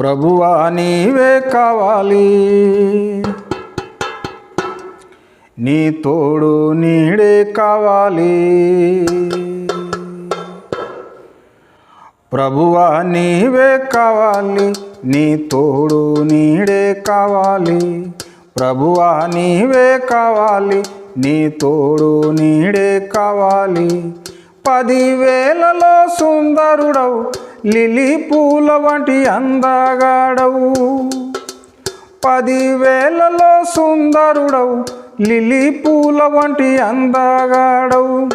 ప్రభువా నీవే కావాలి. నీ తోడు నీడే కావాలి. ప్రభువా నీవే కావాలి. నీ తోడు నీడే కావాలి. ప్రభువా నీవే కావాలి. నీ తోడు నీడే కావాలి. పదివేలలో సుందరుడవు. లిలీ పూల వంటి అందగాడవు. పదివేలలో సుందరుడవు లిలీ పూల వంటి అందగాడవు.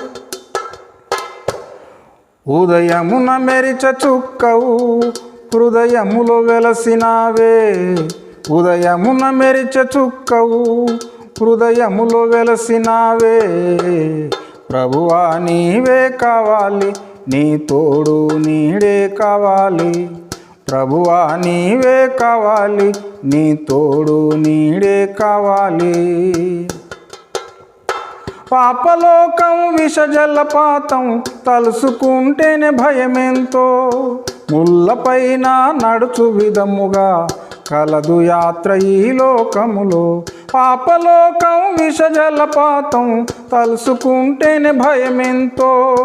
ఉదయమున మెరిచ చుక్కవు హృదయములో వెలసినావే. ఉదయమున మెరిచ చుక్కవు హృదయములో వెలసినావే. ప్రభువా నీవే కావాలి నీ తోడు నీడే కావాలి. ప్రభువా నీవే కావాలి. నీ తోడు నీడే కావాలి. పాపలోకం విషజలపాతం తలుసుకుంటేనే భయమెంతో? ముళ్ళపైన నడుచు విధముగా కలదు యాత్ర ఈ లోకములో. పాపలోకం విషజలపాతం తలుసుకుంటేనే భయమెంతో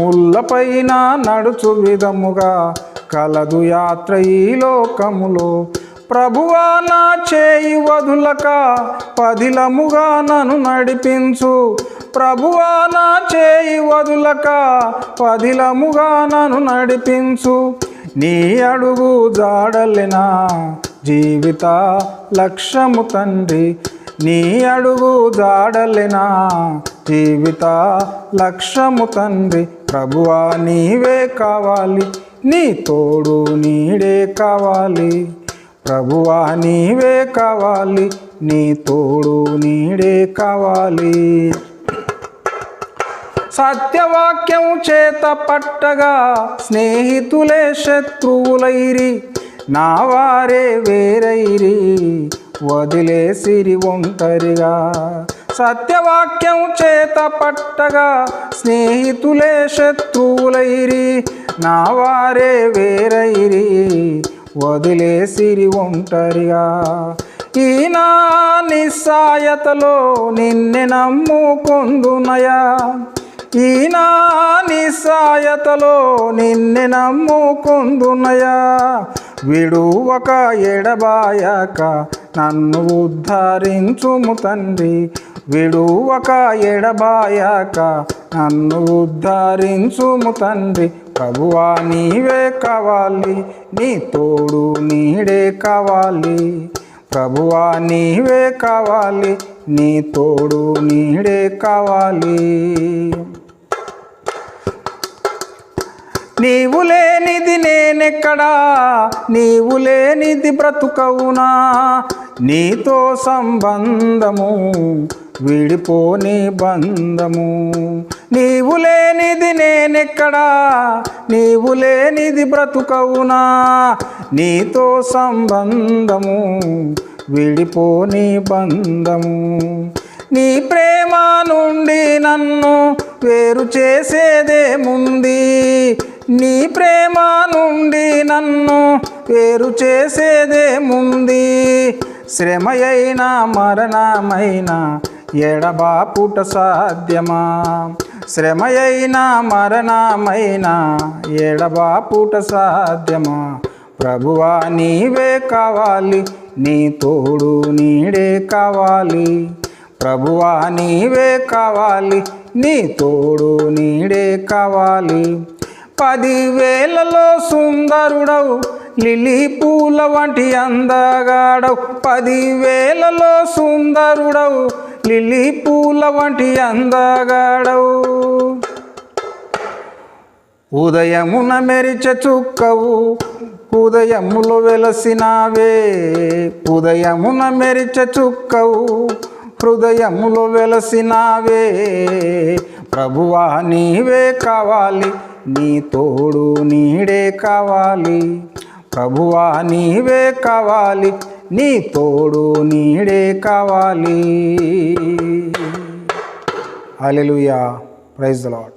ముళ్ళపైన నడుచు విధముగా కలదు యాత్ర ఈ లోకములో. ప్రభువా నా చేయి వదులక పదిలముగా నన్ను నడిపించు. ప్రభువా నా చేయి వదులక పదిలముగా నన్ను నడిపించు. నీ అడుగు జాడలినా? జీవిత లక్ష్యము తండ్రి నీ అడుగు జాడలినా? జీవిత లక్ష్యము తండ్రి ప్రభువా నీవే కావాలి నీ తోడు నీడే కావాలి. ప్రభువా నీవే కావాలి నీ తోడు నీడే కావాలి. సత్యవాక్యం చేత పట్టగా స్నేహితులే శత్రువులైరి నా వారే వేరైరి వదిలేసిరి ఒంటరిగా. సత్యవాక్యం చేత పట్టగా స్నేహితులే శత్రువులైరి నా వారే వేరైరి వదిలేసిరి ఒంటరిగా. ఈనా నిస్సాయతలో నిన్నె నమ్ముకొందునయా? ఈనా నిస్సాయతలో నిన్నె నమ్ముకొందునయా? విడువక ఎడబాయక నన్ను ఉద్ధరించుము తండ్రి. విడువక ఎడబాయక నన్ను ఉద్ధరించుము తండ్రి. ప్రభువా నీవే కావాలి నీ తోడు నీడే కావాలి. ప్రభువా నీవే కావాలి నీ తోడు నీడే కావాలి. నీవు లేని లేనిది నేనెక్కడా? నీవు లేనిది బ్రతుకవునా? నీతో సంబంధము విడిపోని బంధము. నీవు లేనిది నేనెక్కడా? నీవు లేనిది బ్రతుకవునా? నీతో సంబంధము విడిపోని బంధము. నీ ప్రేమ నుండి నన్ను వేరు చేసేదేముంది? నీ ప్రేమ నుండి నన్ను వేరు చేసేదేముంది? శ్రమయైనా మరణమైన ఎడబాపుట సాధ్యమా? శ్రమయైనా మరణమైన ఎడబాపుట సాధ్యమా? ప్రభువా నీవే కావాలి నీ తోడు నీడే కావాలి. ప్రభువా నీవే కావాలి నీ తోడు నీడే కావాలి. పదివేలలో సుందరుడవు లిలీ పూల వంటి అందగాడవు. పదివేలలో సుందరుడవు లిలీ పూల వంటి అందగాడవు. ఉదయమున మెరిచ చుక్కవు ఉదయములు వెలసినావే. ఉదయమున మెరిచ చుక్కవు హృదయములు వెలసినావే. ప్రభువా నీవే కావాలి నీ తోడు నీడే కావాలి. ప్రభువా నీవే కావాలి నీ తోడు నీడే కావాలి. Hallelujah praise the lord